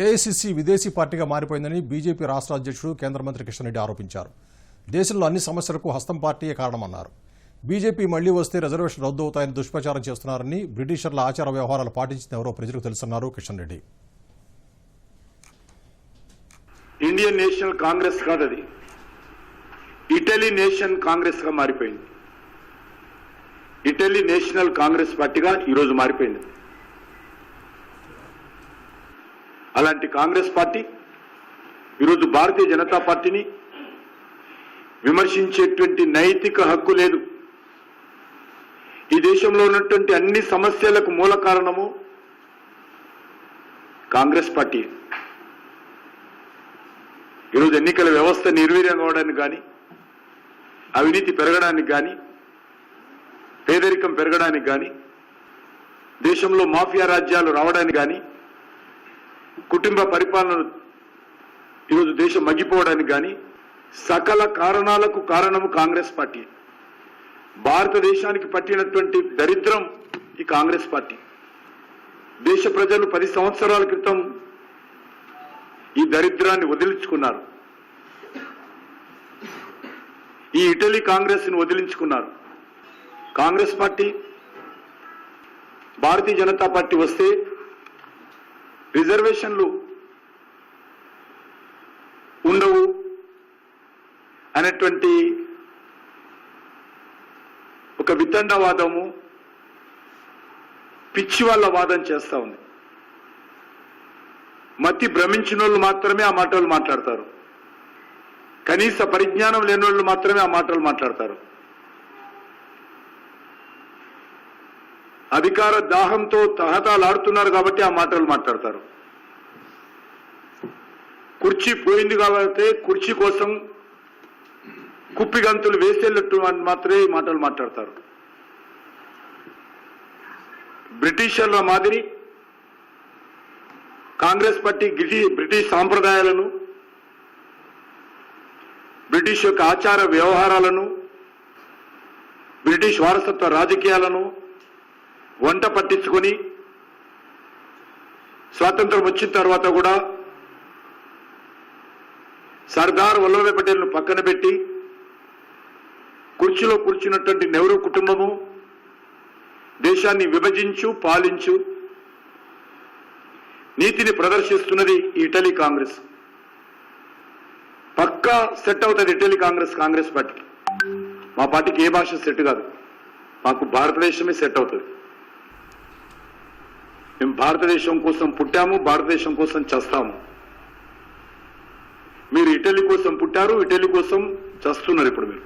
AICC విదేశీ పార్టీగా మారిపోయిందని BJP రాష్ట్ర అధ్యక్షుడు కేంద్ర మంత్రి కిషన్ రెడ్డి ఆరోపించారు. దేశంలో అన్ని సమస్యలకు హస్తం పార్టీయే కారణమన్నారు. బీజేపీ మళ్ళీ వస్తే రిజర్వేషన్ రద్దు అవుతాయని దుష్ప్రచారం చేస్తున్నారని బ్రిటిషర్ల ఆచార వ్యవహారాలు పాటించిన ఎవరో ప్రజలకు తెలుసన్నారు Kishan Reddy Indian National Congress కాదు అది ఇటలీ నేషనల్ కాంగ్రెస్గా మారిపోయింది. ఇటలీ నేషనల్ కాంగ్రెస్ పార్టీగా ఈరోజు మారిపోయింది. అలాంటి కాంగ్రెస్ పార్టీ ఈరోజు భారతీయ జనతా పార్టీని విమర్శించేటువంటి నైతిక హక్కు లేదు. ఈ దేశంలో ఉన్నటువంటి అన్ని సమస్యలకు మూల కారణము కాంగ్రెస్ పార్టీ. ఈరోజు ఎన్నికల వ్యవస్థ నిర్వీర్యం కావడానికి కానీ అవినీతి పెరగడానికి కానీ పేదరికం పెరగడానికి కానీ దేశంలో మాఫియా రాజ్యాలు రావడానికి కానీ కుటుంబ పరిపాలన ఈరోజు దేశం మగ్గిపోవడానికి కానీ సకల కారణాలకు కారణము కాంగ్రెస్ పార్టీ. భారతదేశానికి పట్టినటువంటి దరిద్రం ఈ కాంగ్రెస్ పార్టీ. దేశ ప్రజలు పది సంవత్సరాల క్రితం ఈ దరిద్రాన్ని వదిలించుకున్నారు. ఈ ఇటలీ కాంగ్రెస్ని వదిలించుకున్నారు. Congress party Bharatiya Janata party వస్తే రిజర్వేషన్లు ఉండవు అనేటువంటి ఒక వితండవాదము పిచ్చి వాళ్ళ వాదం చేస్తా ఉంది. మతి భ్రమించిన వాళ్ళు మాత్రమే ఆ మాటలు మాట్లాడతారు. కనీస పరిజ్ఞానం లేని వాళ్ళు మాత్రమే ఆ మాటలు మాట్లాడతారు. అధికార దాహంతో తహతాలాడుతున్నారు కాబట్టి ఆ మాటలు మాట్లాడతారు. కుర్చీ పోయింది కాబట్టి కుర్చీ కోసం కుప్పిగంతులు వేసేటట్టు మాత్రమే మాటలు మాట్లాడతారు. బ్రిటిషర్ల మాదిరి కాంగ్రెస్ పార్టీ గిటి- బ్రిటిష్ సాంప్రదాయాలను బ్రిటిష్ యొక్క ఆచార వ్యవహారాలను బ్రిటిష్ వారసత్వ రాజకీయాలను వంట పట్టించుకొని స్వాతంత్రం వచ్చిన తర్వాత కూడా సర్దార్ వల్లభాయ్ పటేల్ను పక్కన పెట్టి కుర్చీలో కూర్చున్నటువంటి నెహ్రూ కుటుంబము దేశాన్ని విభజించు పాలించు నీతిని ప్రదర్శిస్తున్నది ఇటలీ కాంగ్రెస్. పక్కా సెట్ అవుతుంది ఇటలీ కాంగ్రెస్ కాంగ్రెస్ పార్టీ మా పార్టీకి ఏ భాష సెట్ కాదు. మాకు భారతదేశమే సెట్ అవుతుంది. మేము భారతదేశం కోసం పుట్టాము భారతదేశం కోసం చస్తాము. మీరు ఇటలీ కోసం పుట్టారు ఇటలీ కోసం చస్తున్నారు ఇప్పుడు మీరు.